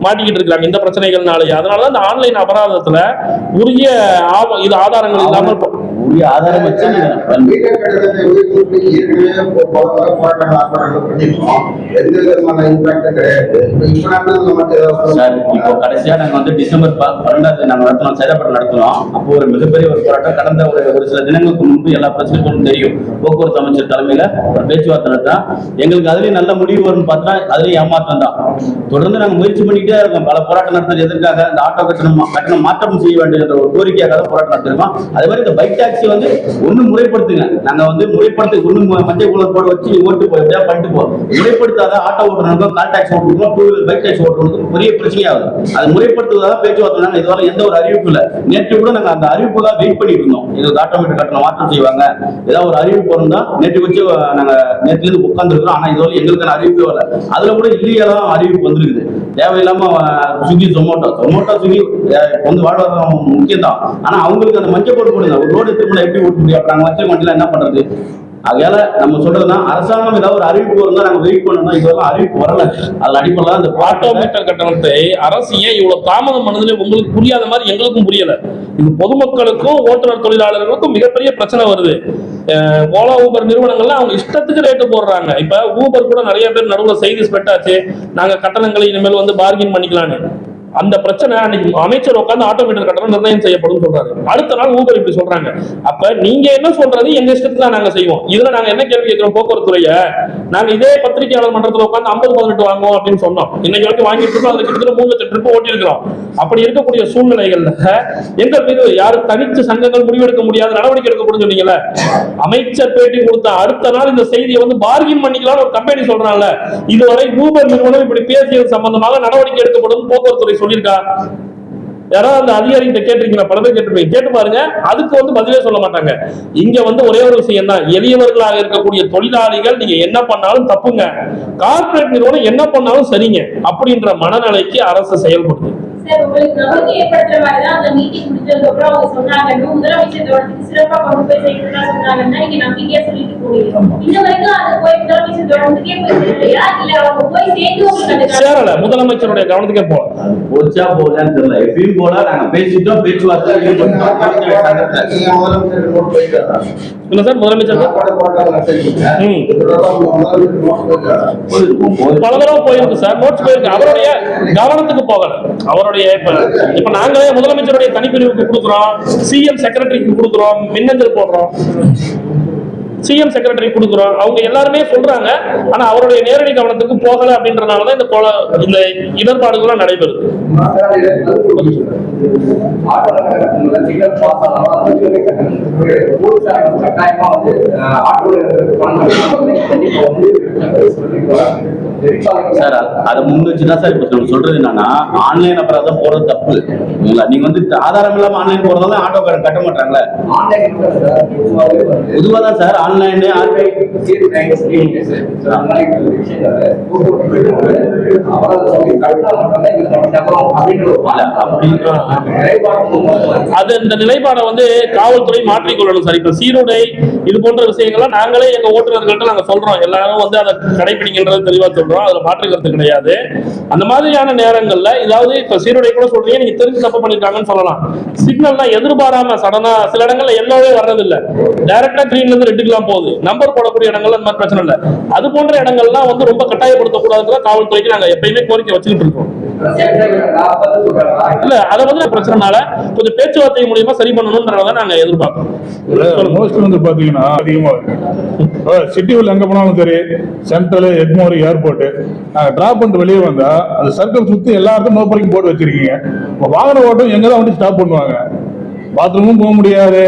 மாட்டிக்கிட்டு இருக்காங்க இந்த பிரச்சனைகள்னாலயே. அதனாலதான் இந்த ஆன்லைன் அபராதத்துல உரிய இது ஆதாரங்கள் இல்லாமல் உரிய ஆதாரம் வச்சு சார் இப்போ கடைசியா நாங்க வந்து டிசம்பர் பன்னெண்டாவது நாங்க நடத்தினோம் சேதப்படம் நடத்தினோம் அப்போ ஒரு மிகப்பெரிய ஒரு போராட்டம். கடந்த ஒரு ஒரு சில தினங்களுக்கு முன்பு எல்லா பிரச்சனைகளும் தெரியும். போக்குவரத்து அமைச்சர் தலைமையில ஒரு பேச்சுவார்த்தை நடத்தினா எங்களுக்கு அதுலயும் நல்ல முடிவு வரும்னு பார்த்தா அதுலயும் ஏமாற்றம் தான். தொடர்ந்து நாங்க முயற்சி பண்ணிக்கிட்டே இருக்கோம். பல போராட்டம் நடத்துறது எதற்காக? இந்த ஆட்டோ கட்டணம் கட்டணம் மாற்றம் செய்ய வேண்டும் என்ற ஒரு கோரிக்கையாக போராட்டம் நடத்திருக்கோம். அதே மாதிரி இந்த பைக் டாக்ஸி டாக்ஸ் வந்து ஒண்ணு முறைப்படுத்துங்க. நாங்க வந்து முறைப்படுத்த ஒண்ணு மஞ்சள் குளம் போட வச்சு ஓட்டு போய் பண்ணிட்டு போ முறைப்படுத்தாத ஆட்டோ ஓட்டுறவங்க கால் டாக்ஸ் ஓட்டுறவங்க டூ வீலர் பைக் டாக்ஸ் ஓட்டுறவங்களுக்கு பெரிய பிரச்சனையாகும் அது முறைப்படுத்துவதாக பேச்சுவார்த்தை நாங்க இதுவரை எந்த ஒரு அறிவிப்பு இல்லை. நேற்று கூட நாங்க அந்த அறிவிப்புக்காக வெயிட் பண்ணிட்டு இருந்தோம். எங்களுக்கு ஆட்டோமேட்டிக் கட்டணம் மாற்றம் செய்வாங்க. ஏதாவது ஒரு அறிவிப்பு வரும் நேற்று வச்சு நாங்க நேற்று இருந்து உட்காந்துருக்கோம் ஆனா இதுவரை எங்களுக்கான அறிவிப்பே வரல. அதுல கூட இல்லீகலாம் அறிவிப்பு வந்திருக்குது. தேவையில்லாம அஹ், ஸ்விக்கி ஜொமோட்டோ ஜொமோட்டோ ஸ்விக்கி வந்து வாழ்வாதாரம் முக்கியம் தான் ஆனா அவங்களுக்கு அந்த மஞ்சள் போட்டு போடுங்க. ஒரு ரோடு திரும்ப எப்படி ஓட்ட முடியும் அப்புறம் நாங்க வச்சு என்ன பண்றது? அதனால நம்ம சொல்றதுன்னா அரசாங்கம் ஏதாவது ஒரு அறிவிப்பு வரும் நாங்க வெயிட் பண்ணணும் இதெல்லாம் அறிவிப்பு வரல. அதுல அடிப்படையில் அந்த ஆட்டோமீட்டர் கட்டணத்தை அரசு ஏன் இவ்வளவு தாமதம் பண்ணதுல உங்களுக்கு புரியாத மாதிரி எங்களுக்கும் புரியல. இது பொதுமக்களுக்கும் ஓட்டுநர் தொழிலாளர்களுக்கும் மிகப்பெரிய பிரச்சனை வருது. ஓலா ஊபர் நிறுவனங்கள்ல அவங்க இஷ்டத்துக்கு ரேட்டு போடுறாங்க. இப்ப ஊபர் கூட நிறைய பேர் நடுவுல செய்தி ஸ்பெட் ஆச்சு. நாங்க கட்டணங்களை இனிமேல் வந்து பார்கின் பண்ணிக்கலான்னு அந்த பிரச்சனை அன்னைக்கு அமைச்சர் உட்கார்ந்து ஆட்டோமீட்டர் கட்டணம் நிர்ணயம் செய்யப்படும் சொல்றாரு. அடுத்த நாள் ஊபர் இப்படி சொல்றாங்க. அப்ப நீங்க என்ன சொல்றது? எங்க இஷ்டத்துல நாங்க செய்வோம். இதுல நாங்க என்ன கேள்வி கேட்கிறோம்? போக்குவரத்துறைய? நாங்க இதே பத்திரிகையாளர் மன்றத்துல உட்கார்ந்து ஐம்பது பதினெட்டு வாங்குவோம் அப்படின்னு சொன்னோம். இன்னைக்கு வரைக்கும் வாங்கிட்டு இருக்கோம். அதுக்கு கிட்டத்தட்ட மூணு லட்சம் ட்ரிப் ஓட்டி இருக்கிறோம் அப்படி இருக்கக்கூடிய சூழ்நிலைகள்ல எங்கள் மீது யாரும் தனித்து சங்கங்கள் முடிவெடுக்க முடியாத நடவடிக்கை எடுக்கப்படும் சொன்னீங்கல்ல? அமைச்சர் பேட்டி கொடுத்த அடுத்த நாள் இந்த செய்தியை வந்து பார்கின் பண்ணிக்கலாம்னு ஒரு கம்பெனி சொல்றாங்கல்ல? இதுவரை ஊபர் நிறுவனம் இப்படி பேசியது சம்பந்தமாக நடவடிக்கை எடுக்கப்படும் போக்குவரத்துறை சொல்லியிருக்கா? யாராவது அந்த அதிகாரிகிட்ட கேட்டிருக்கீங்களா? பல பேர் கேட்டிருப்பீங்க. கேட்டு பாருங்க. அதுக்கு வந்து பதிலே சொல்ல மாட்டாங்க. இங்க வந்து ஒரே ஒரு விஷயம் தான். எளியவர்களாக இருக்கக்கூடிய தொழிலாளிகள் நீங்க என்ன பண்ணாலும் தப்புங்க. கார்ப்பரேட் நிறுவனம் என்ன பண்ணாலும் சரிங்க. அப்படின்ற மனநிலைக்கு அரசு செயல்படுது. சார் உங்களுக்கு நம்பிக்கை ஏற்படுத்துற மாதிரி தான் அந்த மீட்டிங் முடிஞ்சதுக்கு அப்புறம் அவங்க சொன்னாங்கன்னு முதலமைச்சர் கவனத்துக்கு சிறப்பா கொண்டு போய் செய்யணும்னா சொன்னாங்கன்னா நீங்க நம்பிக்கையா சொல்லிட்டு போனீங்க இன்ன வரைக்கும் அது போய் முதலமைச்சர் கவனத்துக்கே போய் சேரலையா இல்ல அவங்க போய் சேர்ந்து உங்களுக்கு சேரல முதலமைச்சருடைய கவனத்துக்கே போல அது போச்சா போகலான்னு தெரியல எப்பயும் போல நாங்க பேசிட்டோம் பேச்சுவார்த்தை ஈடுபட்டோம் இல்ல சார்? முதலமைச்சர் பல தடவை போயிருக்கு சார் நோட்ஸ் போயிருக்கு. அவருடைய கவனத்துக்கு போகல. அவருடைய இப்ப இப்ப நாங்களே முதலமைச்சருடைய தனிப்பிரிவுக்கு கொடுக்குறோம் சிஎம் செக்ரட்டரிக்கு கொடுக்குறோம் மின்னஞ்சல் போடுறோம். சிஎம் செக்ரட்டரி கொடுக்குறோம். அவங்க எல்லாருமே சொல்றாங்க. ஆனா அவருடைய நேரடி கவனத்துக்கு போகல அப்படின்றனாலதான் இந்த கொலை இந்த இடர்பாடுகள்லாம் நடைபெறுது. சார் அது- முன் வச்சுதான் சார் இப்ப நம்ம சொல்றது என்னன்னா ஆன்லைன் அப்புறம் போறது தப்பு. நீங்க வந்து ஆதாரம் இல்லாம ஆன்லைன் போறதால ஆட்டோக்காரன் கட்ட மாட்டாங்களே. பொதுவா தான் சார் ஆன்லைன் அது இந்த நிலைப்பாடை வந்து காவல்துறை மாற்றிக்கொள்ளணும் சார். இப்ப சீருடை இது போன்ற விஷயங்கள்லாம் நாங்களே எங்க ஓட்டுநர்கள்ட்ட நாங்க சொல்றோம். எல்லாரும் வந்து அதை கடைபிடிக்கின்றது தெளிவா சொல்றோம். அதுல மாற்றுக்கிறது கிடையாது. அந்த மாதிரியான நேரங்கள்ல ஏதாவது இப்ப சீருடை கூட சொல்றீங்க நீங்க தெரிஞ்சு தப்பு பண்ணிருக்காங்கன்னு சொல்லலாம். சிக்னல்லாம் எதிர்பாராம சடனா சில இடங்கள்ல எல்லோவே வர்றதில்ல. டைரக்டா கிரீன்ல இருந்து தான் போகுது. நம்பர் போடக்கூடிய இடங்கள்ல அந்த மாதிரி பிரச்சனை இல்லை. அது போன்ற இடங்கள்லாம் வந்து ரொம்ப கட்டாயப்படுத்தக்கூடாதுங்கிற காவல்துறைக்கு நாங்க எப்பயுமே கோரிக்கை வச்சுக்கிட்டு இருக்கோம். இல்ல அதை வந்து பிரச்சனைனால கொஞ்சம் பேச்சுவார்த்தை மூலியமா சரி பண்ணணும்ன்றத நாங்க எதிர்பார்க்கிறோம். மோஸ்ட் வந்து பாத்தீங்கன்னா அதிகமா இருக்கு. சிட்டிவில் எங்க போனாலும் சரி சென்ட்ரல் எக்மோர் ஏர்போர்ட் நாங்க டிராப் பண்ணிட்டு வெளியே வந்தா அந்த சர்க்கிள் சுத்தி எல்லாருக்கும் நோ பார்க்கிங் போர்டு வச்சிருக்கீங்க. வாகன ஓட்டம் எங்க தான் வந்து ஸ்டாப் பண்ணுவாங்க? பாத்ரூமும் போக முடியாது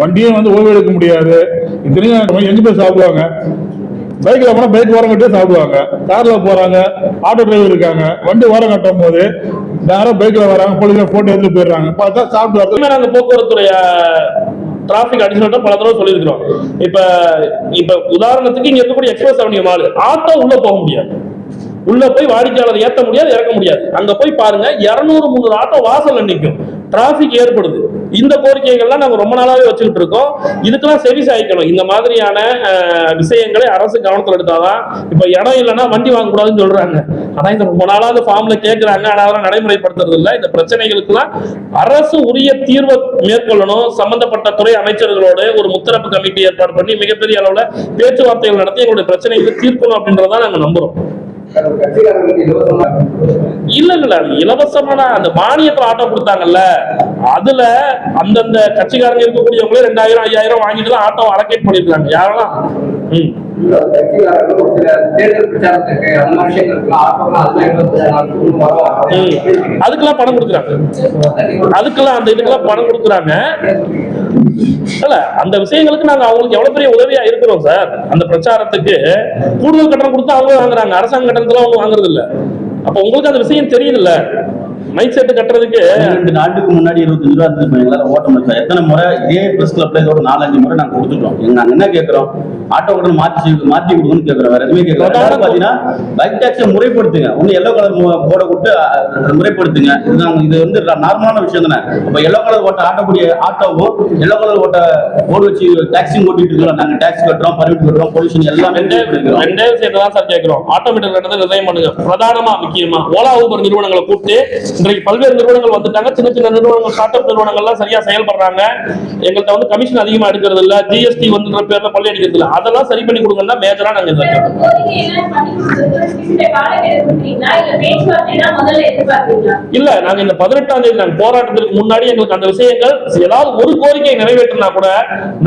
வண்டியும் வந்து ஓய்வு எடுக்க முடியாது. இத்தனையும் எங்க போய் சாப்பிடுவாங்க? பைக்ல போனா பைக் ஓரம் கட்டியே சாப்பிடுவாங்க. கார்ல போறாங்க ஆட்டோ டிரைவர் இருக்காங்க. வண்டி ஓரம் கட்டும் போது நேரம் பைக்ல வராங்க போலீஸ்ல போட்டோ எடுத்துட்டு போயிடுறாங்க. பார்த்தா சாப்பிட்டு வரது நாங்க போக்குவரத்துடைய டிராபிக் அடிஷனல் பல தடவை சொல்லியிருக்கிறோம். இப்ப இப்ப உதாரணத்துக்கு இங்க இருக்கக்கூடிய எக்ஸ்பிரஸ் அவனியூ மாலு ஆட்டோ உள்ள போக முடியாது. உள்ள போய் வாடிக்கையாளர் ஏத்த முடியாது இறக்க முடியாது. அங்க போய் பாருங்க இருநூறு முந்நூறு ஆட்டோ வாசல்ல நிற்கும். டிராபிக் ஏற்படுது. இந்த கோரிக்கைகள்லாம் நாங்கள் ரொம்ப நாளாவே வச்சுக்கிட்டு இருக்கோம். இதுக்கெல்லாம் செவி சாய்க்கணும். இந்த மாதிரியான விஷயங்களை அரசு கவனத்தில் எடுத்தாதான் இப்ப இடம் இல்லைன்னா வண்டி வாங்கக்கூடாதுன்னு சொல்றாங்க. ஆனா இந்த ரொம்ப நாளாவது ஃபார்ம்ல கேட்கிறாங்க ஆனா அதெல்லாம் நடைமுறைப்படுத்துறது இல்லை. இந்த பிரச்சனைகளுக்குலாம் அரசு உரிய தீர்வை மேற்கொள்ளணும். சம்பந்தப்பட்ட துறை அமைச்சர்களோடு ஒரு முத்தரப்பு கமிட்டி ஏற்பாடு பண்ணி மிகப்பெரிய அளவுல பேச்சுவார்த்தைகள் நடத்தி எங்களுடைய பிரச்சனைகளை தீர்க்கணும் அப்படின்றத நாங்கள் நம்புறோம். இல்ல இல்ல இலவசமான அந்த மானியத்துல ஆட்டோ கொடுத்தாங்கல்ல அதுல அந்தந்த கட்சிக்காரங்க இருக்கக்கூடியவங்களே ரெண்டாயிரம் ஐயாயிரம் வாங்கிட்டு தான் ஆட்டோ அலோகேட் பண்ணிருக்காங்க யாரெல்லாம்? ம். கட்சிக்காரர்கள் ஒரு சில தேர்தல் பிரச்சாரத்துக்கு அந்த மாதிரி விஷயங்களுக்கு அதெல்லாம் அதுக்கெல்லாம் பணம் கொடுக்குறாங்க. அதுக்கெல்லாம் அந்த இதுக்கெல்லாம் பணம் கொடுக்குறாங்க. இல்ல அந்த விஷயங்களுக்கு நாங்க அவங்களுக்கு எவ்வளவு பெரிய உதவியா இருக்கிறோம் சார். அந்த பிரச்சாரத்துக்கு கூடுதல் கட்டணம் கொடுத்து அவங்க வாங்குறாங்க. அரசாங்க கட்டணத்துல அவங்க வாங்குறது இல்ல அப்ப உங்களுக்கு அந்த விஷயம் தெரியுதுல்ல. மைக் செட் கட்டுறதுக்கு ரெண்டு நாட்டுக்கு முன்னாடி இருபத்தஞ்சு ரூபா இருந்தது இப்ப எங்களால ஓட்ட முடியல எத்தனை முறை இதே பிரஸ் கிளப்ல இதோட நாலஞ்சு முறை நாங்க கொடுத்துட்டோம். எங்க நாங்க என்ன கேட்கிறோம் ஆட்டோ மாத்தி செய்து- மாத்தி கொடுக்கணும்னு கேட்கிறோம் வேற எதுவுமே கேட்கல ரெண்டாவது பாத்தீங்கன்னா பைக் டாக்ஸை முறைப்படுத்துங்க. ஒண்ணு எல்லோ கலர் போர்டை விட்டு முறைப்படுத்துங்க. இதுதான் இது வந்து நார்மலான விஷயம் தானே. அப்ப எல்லோ கலர் ஓட்ட ஆட்டக்கூடிய ஆட்டோவும் எல்லோ கலர் ஓட்ட போர்டு வச்சு டாக்ஸிங் ஓட்டிட்டு இருக்கோம் நாங்க டாக்ஸ் கட்டுறோம் பர்மிட் கட்டுறோம் பொல்யூஷன் எல்லாமே ரெண்டே விஷயத்தை தான் சார் கேட்கிறோம் ஆட்டோமேட்டிக் கட்டணத்தை ரிசைன் பண்ணுங்க. பிரதானமா முக்கியமா ஓலா ஊபர் நிறுவனங்களை கூப்பிட்டு இன்றைக்கு பல்வேறு நிறுவனங்கள் வந்துட்டாங்க. சின்ன சின்ன நிறுவனங்கள் ஸ்டார்ட் அப் நிறுவனங்கள்லாம் சரியா செயல்படுறாங்க. எங்கள்கிட்ட வந்து கமிஷன் அதிகமா எடுக்கிறது இல்ல. ஜிஎஸ்டி வந்துன்ற பேர்ல கொள்ளை அடிக்கிறது இல்ல. அதெல்லாம் சரி பண்ணி கொடுங்கன்னா மேஜரா நாங்க இல்ல நாங்க இந்த பதினெட்டாம் தேதி நாங்க போராட்டத்திற்கு முன்னாடி எங்களுக்கு அந்த விஷயங்கள் ஏதாவது ஒரு கோரிக்கையை நிறைவேற்றினா கூட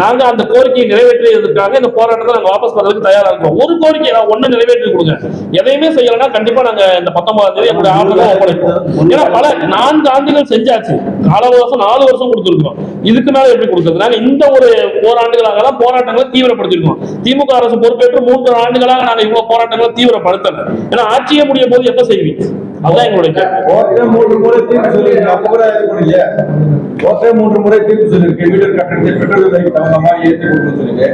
நாங்க அந்த கோரிக்கையை நிறைவேற்றியதற்காக இந்த போராட்டத்தை நாங்க வாபஸ் பெறதுக்கு தயாரா இருக்கோம். ஒரு கோரிக்கை ஒண்ணு நிறைவேற்றி கொடுங்க. எதையுமே செய்யலைன்னா கண்டிப்பா நாங்க இந்த பத்தொன்பதாம் தேதி எங்களுடைய ஆவணம் ஒப்படைப்போம். ஏன்னா பல நான்கு ஆண்டுகள் செஞ்சாச்சு. கால வருஷம் நாலு வருஷம் கொடுத்துருக்கோம். இதுக்கு மேல எப்படி கொடுத்தது? நாங்க இந்த ஒரு ஓராண்டுகளாக தான் போராட்டங்களை தீவிரப்படுத்திருக்கோம். திமுக அரசு பொறுப்பேற்று மூன்று ஆண்டுகளாக நாங்க இவ்வளவு போராட்டங்களை தீவிரப்படுத்தல. ஏன்னா ஆட்சியே முடிய போது எப்ப செய்வீங்க? அதுதான் எங்களுடைய கேள்வி. மூன்று முறை தீர்ப்பு சொல்லிருக்கு வீடு கூட மூன்று முறை தீர்ப்பு கட்டணத்தை பெட்ரோல் விலைக்கு தகுந்த மாதிரி ஏற்றி கொடுக்கணும்னு சொல்லிருக்கு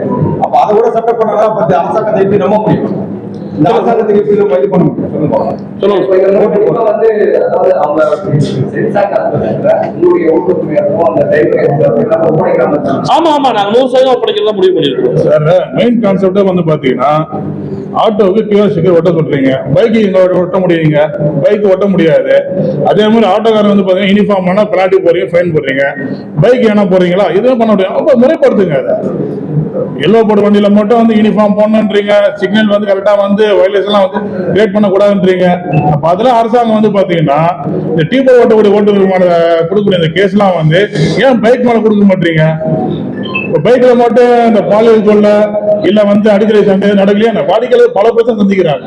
அப்ப அதை கூட சட்டம் பண்ணலாம் அரசாங்கத்தை நம்ப முடியும்? இந்த அரசாங்கத்துக்கு எப்படி நம்ம இது பண்ண முடியும் சொல்லுங்க. வந்து அதாவது அவங்க சென்சார் காலத்துல உங்களுடைய ஊக்கத்துமையாகவும் அந்த டிரைவர் ஒப்படைக்காம இருக்காங்க. ஆமா ஆமா. நாங்க நூறு சதவீதம் ஒப்படைக்கிறதா முடிவு பண்ணிருக்கோம் சார் மெயின் கான்செப்டே வந்து பாத்தீங்கன்னா ஆட்டோவுக்கு கியூஆர் ஒட்ட சொல்றீங்க. பைக்கு இங்க ஒட்ட முடியுங்க. பைக் ஒட்ட முடியாது. அதே மாதிரி ஆட்டோக்காரர் வந்து பாத்தீங்கன்னா யூனிஃபார்ம் ஆனா பெனால்ட்டி போறீங்க ஃபைன் போடுறீங்க. பைக் என்ன போறீங்களா? இதுவும் பண்ண முடியும் அப்ப முறைப்படுத்துங்க அதை. எல்லோ போர்டு வண்டியில மட்டும் வந்து யூனிஃபார்ம் போடணுன்றீங்க. சிக்னல் வந்து கரெக்டா வந்து வயலேஷன்லாம் வந்து கிரியேட் பண்ணக்கூடாதுன்றீங்க. அப்ப அதெல்லாம் அரசாங்கம் வந்து பாத்தீங்கன்னா இந்த டீபோ ஓட்டக்கூடிய ஓட்டுநர் மேல கொடுக்கக்கூடிய இந்த கேஸ்லாம் வந்து ஏன் பைக் மேல கொடுக்க மாட்டீங்க? பைக்ல மட்டும் இந்த பாலியல் கொள்ள இல்ல வந்து அடிக்கடி சண்டை நடக்கலையா? இந்த வாடிக்கையாளர் பல பிரச்சனை சந்திக்கிறாங்க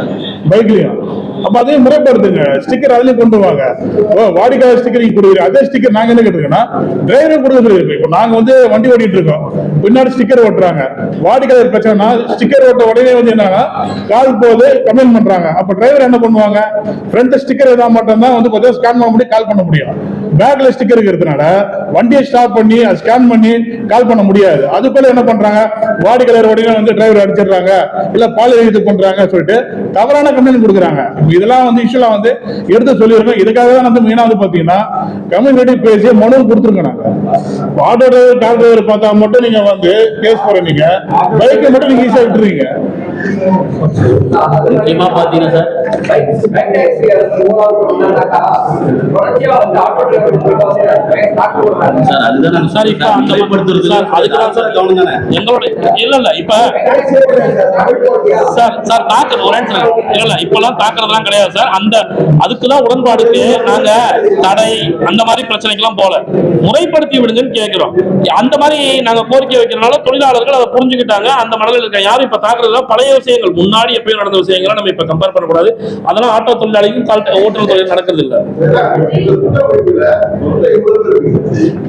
பைக்லயும் அப்ப அதையும் முறைப்படுத்துங்க. ஸ்டிக்கர் அதுலயும் கொண்டு வாங்க. ஓ வாடிக்கையாளர் ஸ்டிக்கர் நீங்க கொடுக்குறீங்க. அதே ஸ்டிக்கர் நாங்க என்ன கேட்டுருக்கோம்னா டிரைவரும் கொடுக்க சொல்லியிருக்கு இப்போ நாங்க வந்து வண்டி ஓட்டிட்டு இருக்கோம். பின்னாடி ஸ்டிக்கர் ஓட்டுறாங்க. வாடிக்கையாளர் பிரச்சனைனா ஸ்டிக்கர் ஓட்ட உடனே வந்து என்னன்னா கால் போது கமெண்ட் பண்றாங்க. அப்ப டிரைவர் என்ன பண்ணுவாங்க? ஃப்ரண்ட் ஸ்டிக்கர் எதா மட்டும் தான் வந்து கொஞ்சம் ஸ்கேன் பண்ண முடியும் கால் பண்ண முடியும். பேக்ல ஸ்டிக்கர் இருக்கிறதுனால வண்டியை ஸ்டாப் பண்ணி அதை ஸ்கேன் பண்ணி கால் பண்ண முடியாது. அது என்ன பண்றாங்க? வாடிக்கையாளர் உடனே வந்து டிரைவர் அடிச்சிடுறாங்க. இல்ல பாலியல் இது பண்றாங்க சொல்லிட்டு தவறான கம்ப்ளைண்ட் கொடுக்குறாங்க. இதெல்லாம் வந்து இஷ்யூலாம் வந்து எடுத்து சொல்லியிருக்கோம். இதுக்காக தான் வந்து மெயினாக வந்து பார்த்தீங்கன்னா கம்யூனிட்டி பேசி மனு கொடுத்துருக்கோம் நாங்கள் இப்ப ஆட்டோ டிரைவர் கார் டிரைவர் பார்த்தா மட்டும் நீங்கள் வந்து கேஸ் போடுறீங்க. பைக்கை மட்டும் நீங்கள் ஈஸியாக விட்டுறீங்க முக்கியமாக பார்த்தீங்கன்னா சார் சார் இப்ப அந்த அதுக்குதான் சார் கவனம் தானே? எங்களுடைய இல்ல இல்ல இப்ப சார் சார் தாக்குறது ஒரே. இல்ல இல்ல இப்பெல்லாம் தாக்குறதுலாம் கிடையாது சார். அந்த அதுக்குதான் உடன்பாடுக்கு நாங்க தடை அந்த மாதிரி பிரச்சனைக்கெல்லாம் போல முறைப்படுத்தி விடுங்கன்னு கேட்கிறோம். அந்த மாதிரி நாங்க கோரிக்கை வைக்கிறதுனால தொழிலாளர்கள் அதை புரிஞ்சுக்கிட்டாங்க. அந்த மனதில் இருக்க யாரும் இப்ப தாக்குறதுல பழைய விஷயங்கள். முன்னாடி எப்பயும் நடந்த விஷயங்களை நம்ம இப்ப கம்பேர் பண்ணக்கூடாது. அதெல்லாம் ஆட்டோ தொழிலாளிக்கும் கால் ஓட்டுநர் தொழில் நடக்கிறது இல்ல.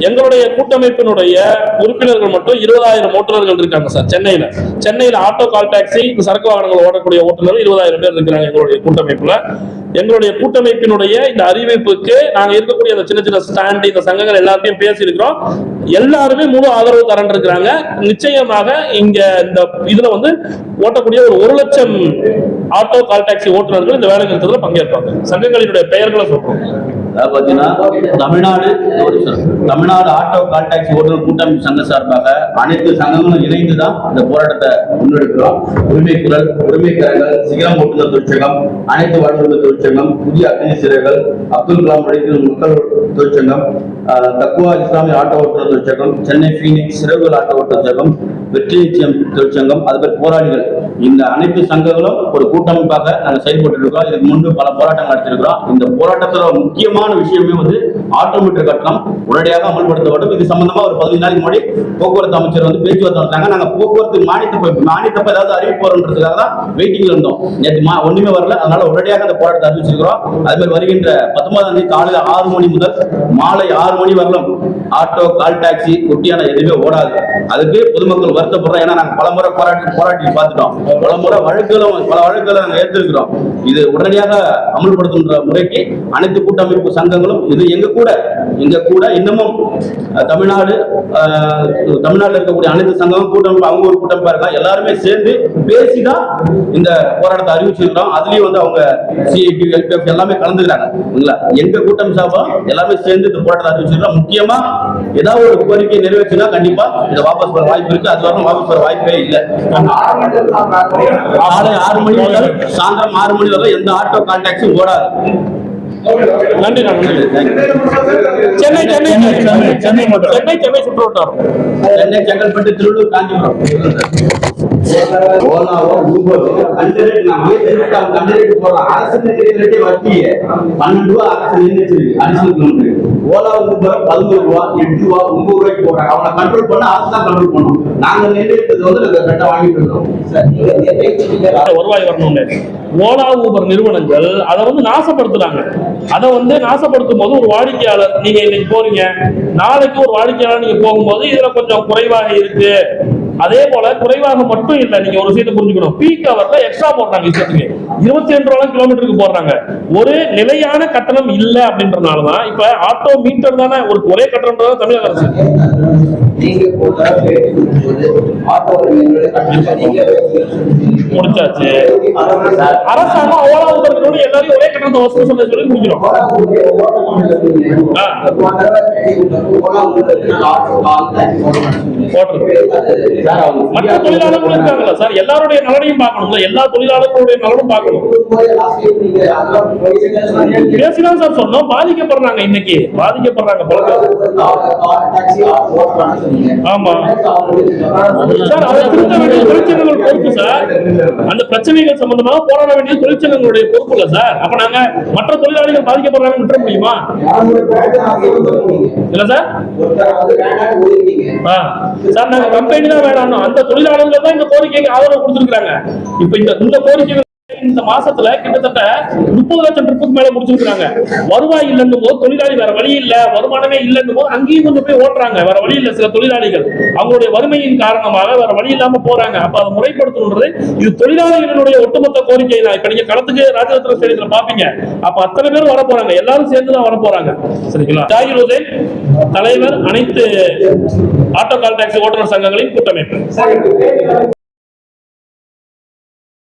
எங்களுடைய கூட்டமைப்பினுடைய உறுப்பினர்கள் மட்டும் இருபதாயிரம் ஓட்டுநர்கள் இருக்காங்க சார் சென்னையில. சென்னையில ஆட்டோ கால் டாக்ஸி சரக்கு வாகனங்கள் ஓடக்கூடிய ஓட்டுநர்கள் இருபதாயிரம் பேர் இருக்கிறாங்க எங்களுடைய கூட்டமைப்புல. எங்களுடைய கூட்டமைப்பினுடைய இந்த அறிவிப்புக்கு நாங்க இருக்கக்கூடிய அந்த சின்ன சின்ன ஸ்டாண்ட் இந்த சங்கங்கள் எல்லாத்தையும் பேசியிருக்கிறோம். எல்லாருமே முழு ஆதரவு தரன் இருக்கிறாங்க நிச்சயமாக இங்க இந்த இதுல வந்து ஓட்டக்கூடிய ஒரு ஒரு லட்சம் ஆட்டோ கால் டாக்ஸி ஓட்டுநர்கள் இந்த வேலை நிறுத்தத்தில் பங்கேற்பாங்க. சங்கங்களினுடைய பெயர்களை சொல்றோம். அதாவது Tamil Nadu Tamil Nadu auto call taxi ஓட்டுநர் கூட்டமைப்பு சங்க சார்பாக அனைத்து சங்கங்களும் இணைந்து தான் இந்த போராட்டத்தை முன்னெடுக்கிறோம். உரிமை குரல் உரிமை கரங்கள் சிகரம் ஓட்டுநர் தொழிற்சங்கம் அனைத்து வாழ்வுகள் தொழிற்சங்கம் புதிய அக்னி சிறைகள் அப்துல் கலாம் வடிவில் மக்கள் தொழிற்சங்கம் ஆஹ், தக்குவா இஸ்லாமிய ஆட்டோ ஓட்டுநர் தொழிற்சங்கம் சென்னை பீனிக்ஸ் சிறகுகள் ஆட்டோ ஓட்டுநர் சங்கம் வெற்றி நிச்சயம் தொழிற்சங்கம் அதுபோல் போராளிகள். இந்த அனைத்து சங்கங்களும் ஒரு கூட்டமைப்பாக நாங்கள் செயல்பட்டு இருக்கோம் இதுக்கு முன்பு பல போராட்டங்கள் நடத்திருக்கிறோம். இந்த போராட்டத்தில் முக்கியமான விஷயமே வந்து ஆட்டோமீட்டர் கட்டணம் உடனடியாக அமல்படுத்தப்படும். இது சம்பந்தமா ஒரு பதினஞ்சு நாளைக்கு முன்னாடி போக்குவரத்து அமைச்சர் வந்து பேச்சுவார்த்தை நடத்தாங்க நாங்கள் போக்குவரத்து மானியத்தை மானியத்தப்ப ஏதாவது அறிவிப்பு வரும்ன்றதுக்காக தான் வெயிட்டிங்ல இருந்தோம். நேற்று மா ஒன்றுமே வரல. அதனால உடனடியாக அந்த போராட்டத்தை அறிவிச்சிருக்கிறோம். அதுமாதிரி வருகின்ற பத்தொன்பதாம் தேதி காலையில் ஆறு மணி முதல் மாலை ஆறு மணி வரலும். ஆட்டோ கால் டாக்ஸி குட்டியான எதுவுமே ஓடாது. அதுக்கு பொதுமக்கள் வருத்தப்படுறோம். ஏன்னா நாங்க பலமுறை போராட்டி போராட்டி பார்த்துட்டோம். பலமுறை வழக்குகளும் பல வழக்குகளை நாங்க ஏற்றிருக்கிறோம். இது உடனடியாக அமல்படுத்துகின்ற முறைக்கு அனைத்து கூட்டமைப்பு சங்கங்களும் இது எங்க கூட எங்க கூட இன்னமும் தமிழ்நாடு தமிழ்நாட்டில் இருக்கக்கூடிய அனைத்து சங்கமும் கூட்டமைப்பு அவங்க ஒரு கூட்டமைப்பா இருக்கலாம் எல்லாருமே சேர்ந்து பேசிதான் இந்த போராட்டத்தை அறிவிச்சிருக்கிறோம். அதுலயும் வந்து அவங்க சிஐடி எல்பிஎஃப் எல்லாமே கலந்துக்கிறாங்க. எங்க கூட்டம் சார்பா எல்லாமே சேர்ந்து இந்த போராட்டத்தை அறிவிச்சிருக்கிறோம். முக்கியமா ஏதாவது ஒரு கோரிக்கை நிறைவேற்றினா கண்டிப்பா இதை வாபஸ் வர வாய்ப்பு இருக்கு. அது வரணும் பெற வாய்ப்பே இல்லை. காலை ஆறு மணி முதல் சாயந்தரம் ஆறு மணி வரை எந்த ஆட்டோ கால் டாக்ஸியும் ஓடாது நன்றி நன்றி. சென்னை சென்னை சென்னை சென்னை. சென்னை சென்னை சுற்றுவட்டாரம் சென்னை செங்கல்பட்டு திருவள்ளூர் காஞ்சிபுரம். ஓலாவோ ஊபரோ நான் போய் தெரிவிக்காம கண்டரேட் போடுறோம் அரசு தெரிவிக்கிறதே வட்டியே. பன்னெண்டு ரூபா அரசு நிர்ணயிச்சிருக்கு அடிஷனல் கிலோமீட்டர் ஓலா ஊபரோ பதினோரு ரூபா எட்டு ரூபா ஒன்பது ரூபாய்க்கு போடுறாங்க. அவனை கண்ட்ரோல் பண்ண அரசு தான் கண்ட்ரோல் பண்ணும். நாங்க நிர்ணயித்தது வந்து நாங்க கரெக்டா வாங்கிட்டு இருக்கோம் வருவாய் வரணும்னு ஓலா ஊபர் நிறுவனங்கள் அதை வந்து நாசப்படுத்துறாங்க. அதை வந்து நாசப்படுத்தும் போது ஒரு வாடிக்கையாளர் நீங்க இன்னைக்கு போறீங்க. நாளைக்கு ஒரு வாடிக்கையாளர் நீங்க போகும்போது இதுல கொஞ்சம் குறைவாக இருக்கு. அதே போல குறைவாக மட்டும் இல்ல நீங்க ஒரு விஷயத்தை புரிஞ்சுக்கணும். பீக் ஹவர்ல எக்ஸ்ட்ரா போடுறாங்க இஷ்டத்துக்கு இருபத்தி ரெண்டு ரூபா கிலோமீட்டருக்கு போடுறாங்க. ஒரு நிலையான கட்டணம் இல்ல அப்படின்றதுனாலதான் இப்ப ஆட்டோ மீட்டர் தானே ஒரு ஒரே கட்டணம் தான் தமிழக அரசு. முடிச்சாச்சு. அரசாங்கம் ஓலா ஊபர் எல்லாரையும் ஒரே கட்டணத்தை வசூல் பண்ண சொல்லி முடிக்கிறோம். ஓலா சார் அவங்க மற்ற தொழிலாளர்களும் இருக்காங்கல்ல சார் எல்லாருடைய நலனையும் பார்க்கணும்ல எல்லா தொழிலாளர்களுடைய நலனும் பார்க்கணும். பேசிதான் சார் சொன்னோம் பாதிக்கப்படுறாங்க இன்னைக்கு பாதிக்கப்படுறாங்க பேர். ஆமா. சார் அதை திருத்த வேண்டிய தொழிற்சங்கங்கள் பொறுப்பு சார். அந்த பிரச்சனைகள் சம்பந்தமா போராட வேண்டிய தொழிற்சங்கங்களுடைய பொறுப்பு இல்ல சார். அப்ப நாங்க மற்ற தொழிலாளிகள் பாதிக்கப்படுறாங்க விட்டுற முடியுமா? இல்ல சார். சார் நாங்க கம்பெனி தான் வேணாம் அந்த தொழிலாளர்கள் தான் இந்த கோரிக்கைக்கு ஆதரவு கொடுத்துருக்காங்க இப்ப இந்த இந்த கோரிக்கை இந்த மாசத்துல கிட்டத்தட்ட முப்பது லட்சம் ட்ரிப்புக்கு மேல முடிச்சிருக்காங்க வருவாய் இல்லைன்னு போது தொழிலாளி வேற வழி இல்ல வருமானமே இல்லைன்னு போது அங்கேயும் கொண்டு போய் ஓட்டுறாங்க. வேற வழி இல்ல சில தொழிலாளிகள். அவங்களுடைய வறுமையின் காரணமாக வேற வழி இல்லாம போறாங்க. அப்ப அதை முறைப்படுத்தணுன்றது இது தொழிலாளிகளுடைய ஒட்டுமொத்த கோரிக்கை தான். இப்ப நீங்க களத்துக்கு ராஜரத்ன ஸ்டேடியத்துல பாப்பீங்க. அப்ப அத்தனை பேர் வர போறாங்க எல்லாரும் சேர்ந்து தான் வர போறாங்க சரிங்களா? ஜாகிர் உதயன் தலைவர் அனைத்து ஆட்டோ கால் டாக்ஸி ஓட்டுநர் சங்கங்களின் கூட்டமைப்பு.